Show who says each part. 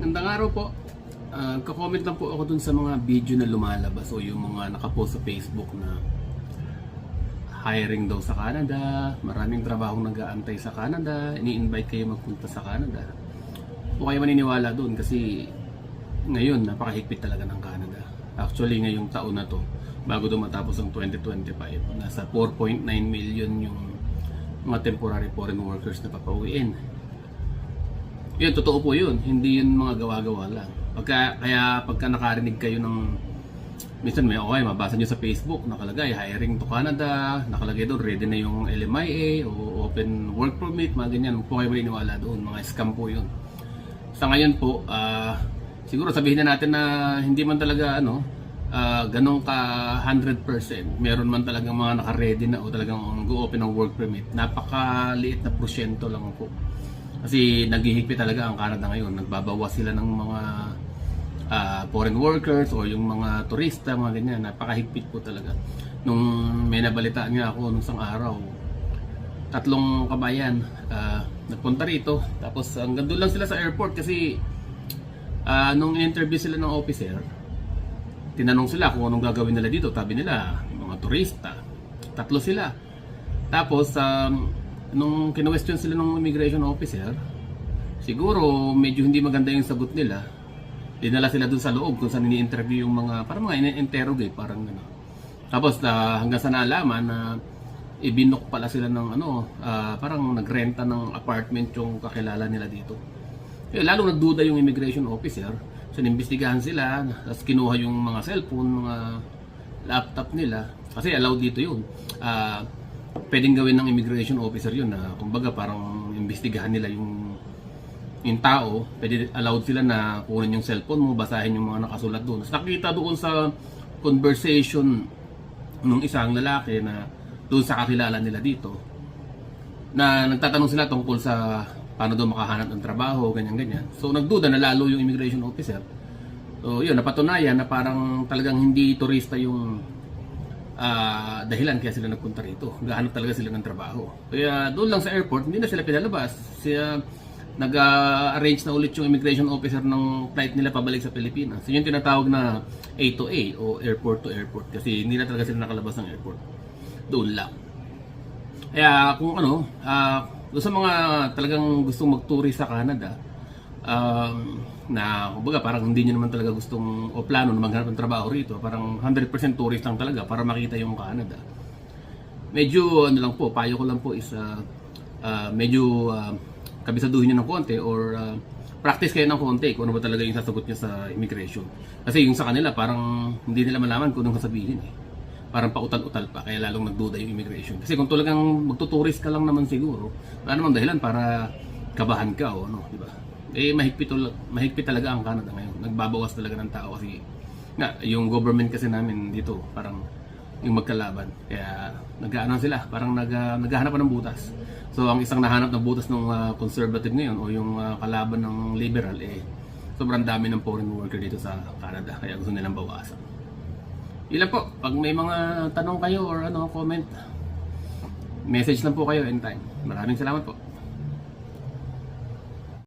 Speaker 1: Gandang araw po. Ah, kakomment lang po ako dun sa mga video na lumalabas o yung mga nakapost sa Facebook na hiring daw sa Canada, maraming trabaho nag-aantay sa Canada, ini-invite kayo magpunta sa Canada. Huwag kayo maniniwala doon kasi ngayon napakahigpit talaga ng Canada. Actually ngayong taon na to, bago daw matapos ang 2025, nasa 4.9 million yung mga temporary foreign workers na papauwiin. Yun, totoo po yun. Hindi yun mga gawa-gawa lang. Pagka, kaya pagka nakarinig kayo ng minsan may okay, mabasa nyo sa Facebook, nakalagay hiring to Canada, nakalagay doon ready na yung LMIA o open work permit, mga ganyan. Huwag po kayo maniniwala doon, mga scam po yun. Sa ngayon po, ah, siguro sabihin na natin na hindi man talaga ano, ah, ganun ka 100%. Meron man talagang mga naka-ready na o talagang go-open ng work permit. Napakaliit na prosyento lang po. Kasi naghihigpit talaga ang Canada ngayon. Nagbabawas sila ng mga ah, foreign workers o yung mga turista, mga ganyan. Napakahigpit po talaga. Nung may nabalitaan nga ako nung isang araw, tatlong kabayan ah, nagpunta rito. Tapos hanggang doon lang sila sa airport kasi ah, nung interview sila ng officer, tinanong sila kung anong gagawin nila dito. Tabi nila, mga turista. Tatlo sila. Tapos, um, nung kino-question sila ng immigration officer, siguro medyo hindi maganda yung sagot nila. Dinala sila dun sa loob kung saan ini-interview yung mga, parang mga ini-interrogate, parang gano'n. Tapos ah, hanggang sa naalaman na ibinok pala sila ng ano, ah, parang nagrenta ng apartment yung kakilala nila dito. Eh, lalong nagduda yung immigration officer. So, inimbestigahan sila, tapos kinuha yung mga cellphone, mga laptop nila. Kasi allowed dito yun. Ah, pwedeng gawin ng immigration officer yun na kumbaga parang imbestigahan nila yung yung tao, pwede allowed sila na kunin yung cellphone mo, basahin yung mga nakasulat doon. Tapos nakita doon sa conversation nung isang lalaki na doon sa kakilala nila dito na nagtatanong sila tungkol sa paano daw makahanap ng trabaho, ganyan-ganyan. So nagduda na lalo yung immigration officer. So yun, napatunayan na parang talagang hindi turista yung ah, dahilan kaya sila nagpunta rito. Gahanap talaga sila ng trabaho. Kaya doon lang sa airport, hindi na sila pinalabas. Siya nag-arrange na ulit yung immigration officer ng flight nila pabalik sa Pilipinas. Yun yung tinatawag na A to A o airport to airport kasi hindi na talaga sila nakalabas ng airport. Doon lang. Kaya kung ano, ah, doon sa mga talagang gustong mag-tourist sa Canada, um, na kumbaga parang hindi nyo naman talaga gustong o plano na maghanap ng trabaho rito, parang 100% tourist lang talaga para makita yung Canada. Medyo ano lang po, payo ko lang po is ah, ah, medyo ah, kabisaduhin nyo ng konti or ah, practice kayo ng konti kung ano ba talaga yung sasagot nyo sa immigration. Kasi yung sa kanila parang hindi nila malaman kung anong sasabihin eh parang pautal-utal pa kaya lalong nagduda yung immigration. Kasi kung talagang magtuturist ka lang naman siguro, wala namang dahilan para kabahan ka o ano, di ba? Eh mahigpit, mahigpit talaga ang Canada ngayon. Nagbabawas talaga ng tao kasi nga, yung government kasi namin dito parang yung magkalaban. Kaya nag-ano sila, parang nag, ah, naghahanap ng butas. So ang isang nahanap ng butas ng ah, conservative ngayon o yung ah, kalaban ng liberal eh sobrang dami ng foreign worker dito sa Canada kaya gusto nilang bawasan. Lang po. Pag may mga tanong kayo or ano, comment, message lang po kayo anytime. Maraming salamat po.